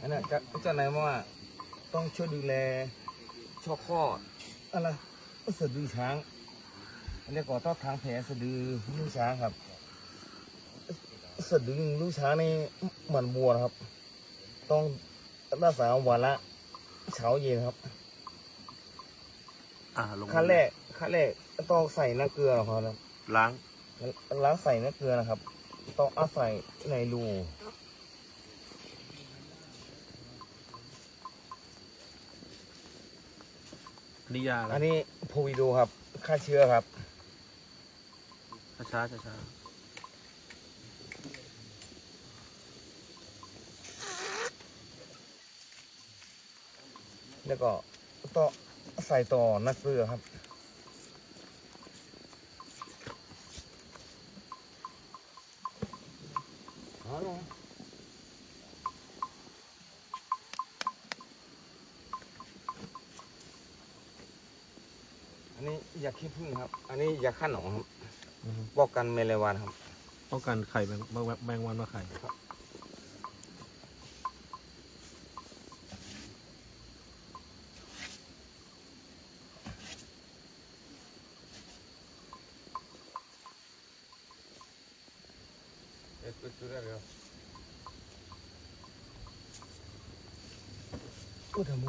อันนั้นจะจะไหนว่าต้องช่วยดูแลช่อคลอดอะไรสะดือช้างอันนี้ก็ต้องทางแผลสะดือลูกช้างครับสะดือลูกช้างนี่เหมือนบัวนะครับ ต้องรักษาวันละเช้าเย็นครับอ่าลงขั้นแรกขั้นแรกต้องใส่น้ำเกลือครับล้างล้างใส่น้ำเกลือนะครับ ต้องเอาใส่ในรู นนี้ยาอะไรอันนี้โพวิโดครับฆ่าเชื้อครับ ช้าช้าช้าช้าแล้วก็ต้องใส่ต่อน้ำเกลือครับเอาล อันนี้ยาขี้ผึ้งครับ อันนี้ยาฆ่าหนองครับป้องกันแมลงวันครับ ป้องกันไข่แมงแมงแมงวันมาไข่พูดทำไม